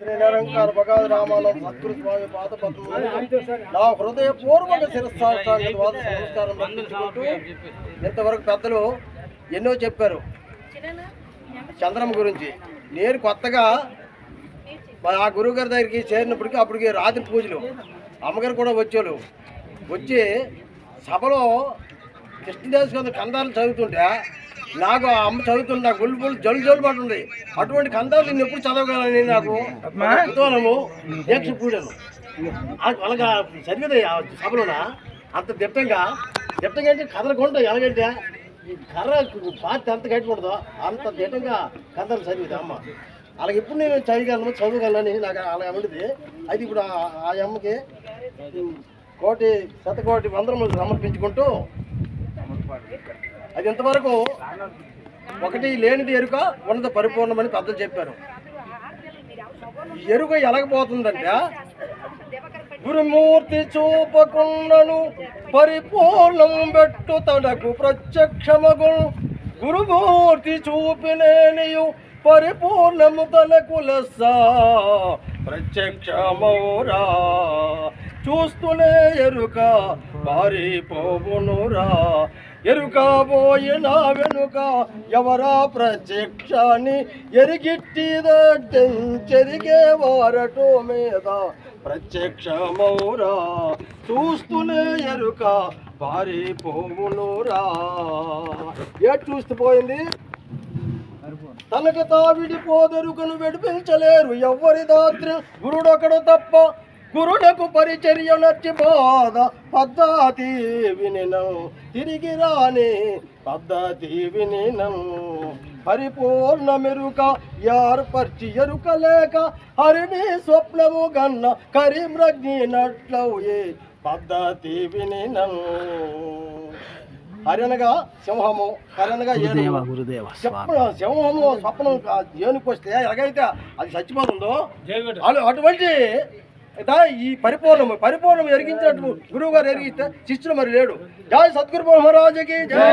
శ్రీ నిరంకార భగవద్ రామానం సద్గురు స్వామి పాత పద్మములు నా హృదయపూర్వక శిరస్థానానికి వాత నమస్కారం అర్పించుకుంటూ ఇంతవరకు పెద్దలు ఎన్నో చెప్పారు. చంద్రమ్మ గురించి. నేను కొత్తగా మా ఆ గురువు గారి దగ్గరికి చేరినప్పటికీ అప్పటికి రాత్రి పూజలు. అమ్మగారు కూడా వచ్చారు వచ్చి సభలో కృష్ణదాస్ గారి కందాలు చదువుతుంటే నాకు ఆ అమ్మ చదువుతుంటే నాకు గుళ్ళు గుళ్ళు జలు జలు పడుతుంది. అటువంటి కందాలు నేను ఎప్పుడు చదవగలని నాకు? కుతూహలము దీక్ష పూజలు. అలాగా చదివేది ఆ సభలోన? అంత దిట్టంగా? దిట్టంగా అంటే కదలకుండా ఎలాగంటే ఈ కర్ర పాతి ఎంత కట్టుకుంటుందో అంత దిట్టంగా కథలు చదివేది అమ్మ. అలాగే ఇప్పుడు నేను చదవగలను చదవగలనని నాకు అలా ఉండేది అయితే ఇప్పుడు ఆ- ఆ అమ్మకి కోటి శతకోటి వందరములు సమర్పించుకుంటూ అది ఇంతవరకు ఒకటి లేనిది ఎరుక ఉన్నది పరిపూర్ణమని పెద్దలు చెప్పారు. ఎరుక ఎలాగపోతుందంటే గురుమూర్తి చూపకుండను పరిపూర్ణం పెట్టు తనకు ప్రత్యక్షమగు గురుమూర్తి చూపినేనియు పరిపూర్ణము తనకు లెస్స. ప్రత్యక్షమౌరా చూస్తూనే ఎరుక పారిపోవునురా. ఎరుక పోయిన వెనుక ఎవరా ప్రత్యక్షాన్ని? ఎరిగిట్టిదెరిగే వారటో మీద ప్రత్యక్షమౌరా చూస్తూనే ఎరుక పారిపోవునురా. ఏ చూస్తూ పోయింది. తనకు తావిడిపోదరుకను విడిపించలేరు. ఎవ్వరి దాత్రి గురుడొకడు తప్ప గురుడకు పరిచర్య నచ్చి బాధ పద్ధతి వినినం. తిరిగి రాని పద్ధతి వినినం. పరిపూర్ణ మెరుక యార్పర్చి ఎరుక లేక హరిని స్వప్నము గన్న కరిమ్రగ్నినట్లవు ఏ పద్ధతి వినినం. హరినగా సింహము చెప్పడం సింహము స్వప్నం వస్తే ఎలాగైతే అది చచ్చిపోతుందో అటు- అటువంటి దా ఈ పరిపూర్ణము పరిపూర్ణం ఎరిగించినట్టు గురువు గారు ఎరిగిస్తే శిష్యులు మరి లేడు. జై సద్గురు మహారాజుకి జయ